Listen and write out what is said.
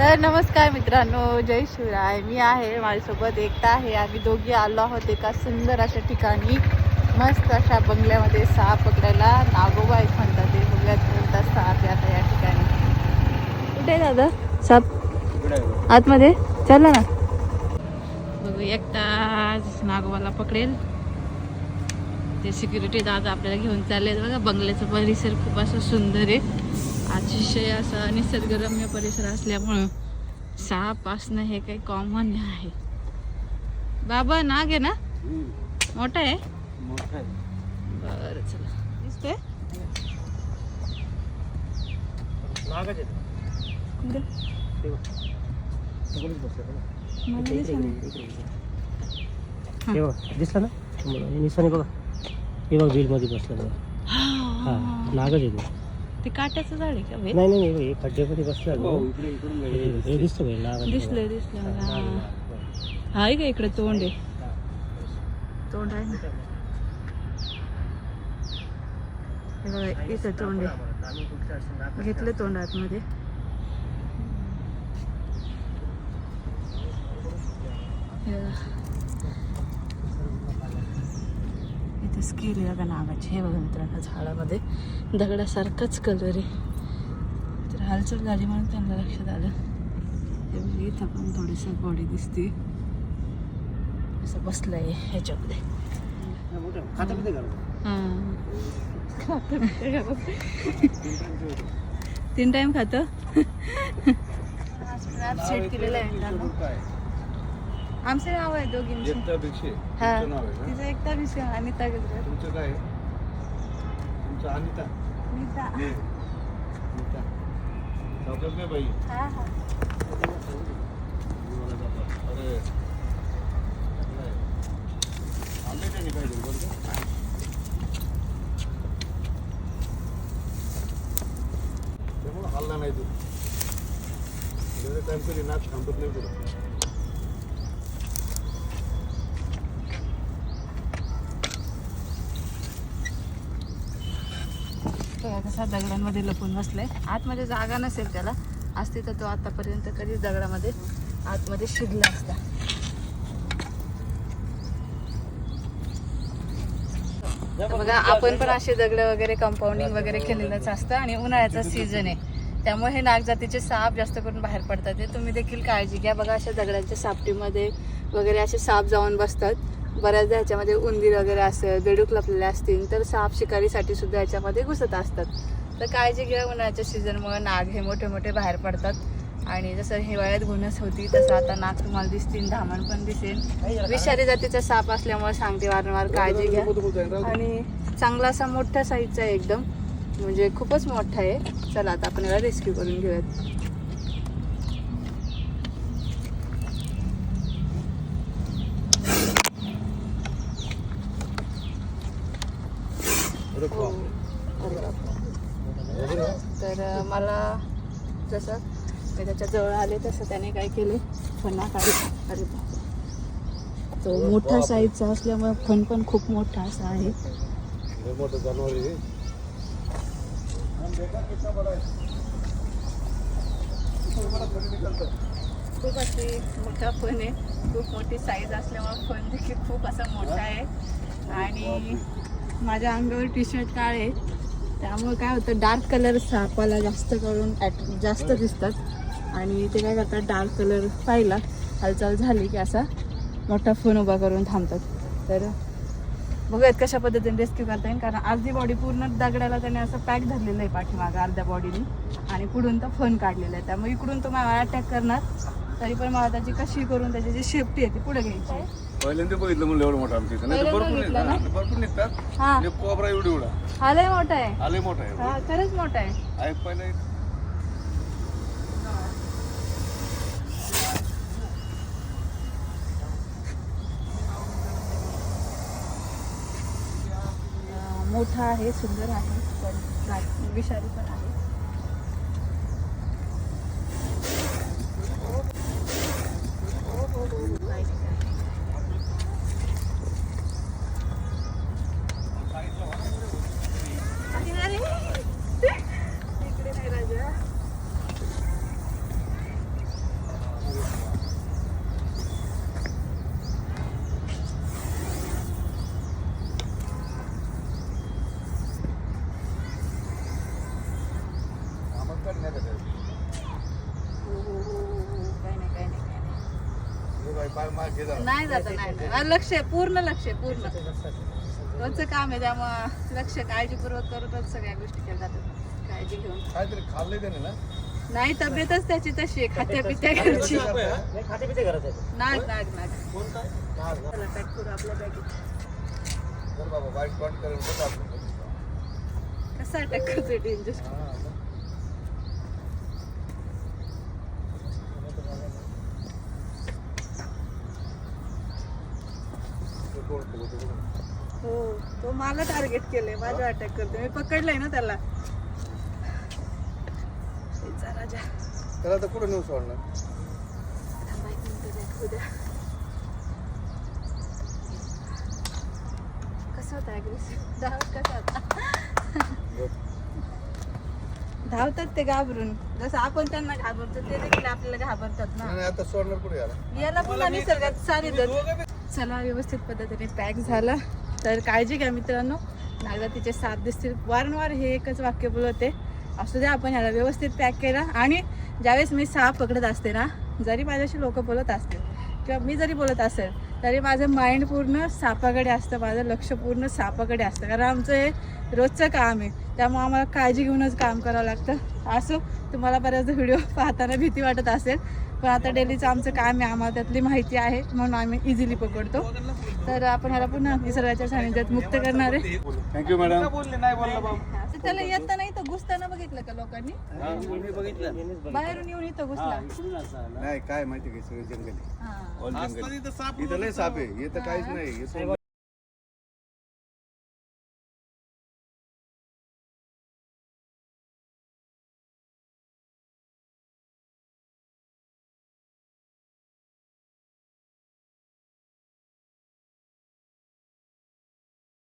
तर नमस्कार मित्रांनो जय शिवराय. मी आहे माझ्यासोबत एकटा आहे. आम्ही दोघी आलो आहोत एका सुंदर अशा ठिकाणी. मस्त अशा बंगल्यामध्ये साप पकडायला. नागोबा एक म्हणतात ते. बंगल्यात कोणता साप आहे आता या ठिकाणी. कुठे आहे दादा? साप? आतमध्ये? चला ना. बघू एकटाच नागोबाला पकडेल. ते सिक्युरिटी दादा आपल्याला घेऊन चालले बघा बंगल्याचा परिसर खूप असं सुंदर आहे. अतिशय असा निसर्गरम्य परिसर असल्यामुळं साप असणं हे काही कॉमन आहे. बाबा नाग आहे ना? मोठा आहे? बरं चला. दिसतोय. दिसला ना? निशाने बघा हे बघ बिलमध्ये बसला बघा. हा हा. नागच येतो ते काट्याचं झाड आहे का? नाही नाही नाही हे खड्ड्यामध्ये बसला. हे- हे दिसतं हे दिसलंय दिसलं. हा आहे का इकडे तोंड आहे तोंड आहे ना हे बघा इथं तोंड आहे घेतलं तोंड आतमध्ये हे बघा. इथे स्किल आहे बघा नावाची. हे बघा मित्रांनो झाडामध्ये दगडासारखाच कलर आहे. तर हालचाल झाली म्हणून त्यांना लक्षात आलं. हे बघा, इथं पण थोडीसं बॉडी दिसते असं बसलंय ह्याच्यामध्ये. तीन टाइम खात. सेट केलेलं आहे आमचं नाव आहे दोघींचे. एकता भिक्षे. हा. तुमचं नाव आहे का? तिचं एकटा विषय अनिता गजर. तुमचं काय आहे? तुमचं अनिता? नीता अनिता. सावकाश नाही बाई. हा हा. मला जातात. अरे. नाही. आंबे नाही पाहिजे बरं का? त्यामुळं हल्ला नाही तू. एवढे टाइम कधी नाच थांबत नाही तुला. कसा दगडांमध्ये लपून बसलाय. आतमध्ये जागा नसेल त्याला. असते तर तो आतापर्यंत कधीच दगडामध्ये आतमध्ये शिरला असता. बघा आपण पण असे दगड वगैरे कंपाऊंडिंग वगैरे केलेलंच असतं आणि उन्हाळ्याचा सीझन आहे. त्यामुळे हे नागजातीचे साप जास्त करून बाहेर पडतात. ते तुम्ही देखील काळजी घ्या. बघा अशा दगडांच्या सापटीमध्ये वगैरे असे साप जाऊन बसतात. बऱ्याचदा ह्याच्यामध्ये उंदीर वगैरे असेल बेडूक लपलेले असतील तर साप शिकारीसाठी सुद्धा ह्याच्यामध्ये घुसत असतात. तर काळजी घ्या उन्हाळ्याच्या सीझनमुळे नाग हे मोठे मोठे बाहेर पडतात. आणि जसं हिवाळ्यात घुनस होती तसं आता नाग तुम्हाला दिसतील धामण पण दिसेल. विषारी जातीचा साप असल्यामुळे सांगते वारंवार काळजी घ्या. आणि चांगला असा मोठा साईजचा आहे एकदम म्हणजे खूपच मोठा आहे. चला आता आपण याला रेस्क्यू करून घेऊयात. हो. तर मला जसं मी त्याच्याजवळ आले तसं त्याने काय केले फणा काढले अरे. तो मोठा साईजचा असल्यामुळे फण पण खूप मोठा असा आहे. खूप अशी मोठा फण आहे खूप मोठी साईज असल्यामुळे फण देखील खूप असा मोठा आहे आणि माझ्या अंगावर टी शर्ट काळे त्यामुळे काय होतं डार्क कलर सापाला जास्त करून ॲट जास्त दिसतात. आणि ते काय करतात डार्क कलर पाहिला हालचाल झाली की असा मोठा फोन उभा करून थांबतात. तर बघूयात कशा पद्धतीने रेस्क्यू करता येईल. कारण अर्धी बॉडी पूर्ण दगडाला त्याने असं पॅक धरलेलं आहे पाठीमागं अर्ध्या बॉडीने आणि पुढून तो फन काढलेला आहे. त्यामुळे इकडून तो मला अटॅक करणार. तरी पण मला त्याची कशी करून त्याची जी शेफ्टी आहे ती पुढे घ्यायची आहे. पहिल्यांदा बघितलं म्हणलं एवढं मोठं आमच्या इथं. नाही तर पहिल्यांदा भरपूर बघितलं ना? निघतात भरपूर निघतात. हा. एक कोबरा एवढी एवढा हा लय मोठा आहे. आले मोठा आहे. हा खरंच मोठा आहे. आहे पहिलं अं, मोठा आहे सुंदर आहे पण विषारी पण आहे काही नाही, काही नाही. अरे, इकडे नाही राजा पाय माग गेला नाही जात लक्ष आहे पूर्ण लक्ष आहे पूर्ण. रोजचं काम आहे त्यामुळं लक्ष काळजीपूर्वक करूनच सगळ्या गोष्टी केल्या जातात. काळजी घेऊन. नाही तब्येतच त्याची तशी आहे खात्या पित्या घरची. नाग नाग नाग पॅक करू आपल्या बॅगेत. कसं अटॅक डेंजर तो कोण बोलतो बघा. हो तो मला टार्गेट केलंय माझ्या अटॅक करतोय. मी पकडलंय ना त्याला. राजा. त्याला आता कुठं नेऊ सोडणार? थांबा एक मिनिटं दाखवू द्या. कसं होतं aggressive? धावत कसं होता. धावतात ते घाबरून. जसं आपण त्यांना घाबरतो ते देखील आपल्याला घाबरतात ना. नाही आता सोडणार कुठे याला? याला पुन्हा निसर्गात सानिध्यात चला व्यवस्थित पद्धतीने पॅक झाला. तर काळजी घ्या मित्रांनो. नागदा तिचे साथ दिसतील. वारंवार हे एकच वाक्य बोलवते. असू द्या आपण ह्याला व्यवस्थित पॅक केला. आणि ज्यावेळेस मी साप पकडत असते ना जरी माझ्याशी लोक बोलत असतील किंवा मी जरी बोलत असेल तरी माझं माइंड पूर्ण सापाकडे असतं. माझं लक्ष पूर्ण सापाकडे असतं. कारण आमचं हे रोजचं काम आहे. त्यामुळे आम्हाला काळजी घेऊनच काम करावं लागतं. असं तुम्हाला बऱ्याचदा व्हिडिओ पाहताना भीती वाटत असेल पण आता डेलीचं आमचं काम आहे आम्हाला त्यातली माहिती आहे म्हणून आम्ही इझिली पकडतो. तर आपण ह्याला पुन्हा निसर्गाच्या सानिध्यात मुक्त करणार आहे. थँक्यू मॅडम तर त्याला येताना इथं घुसताना बघितलं का लोकांनी? बाहेरून येऊन इथं घुसला. नाही काय माहिती काय सगळं जंगल आहे. इथं लय साप आहे. इथं काहीच नाही. इथं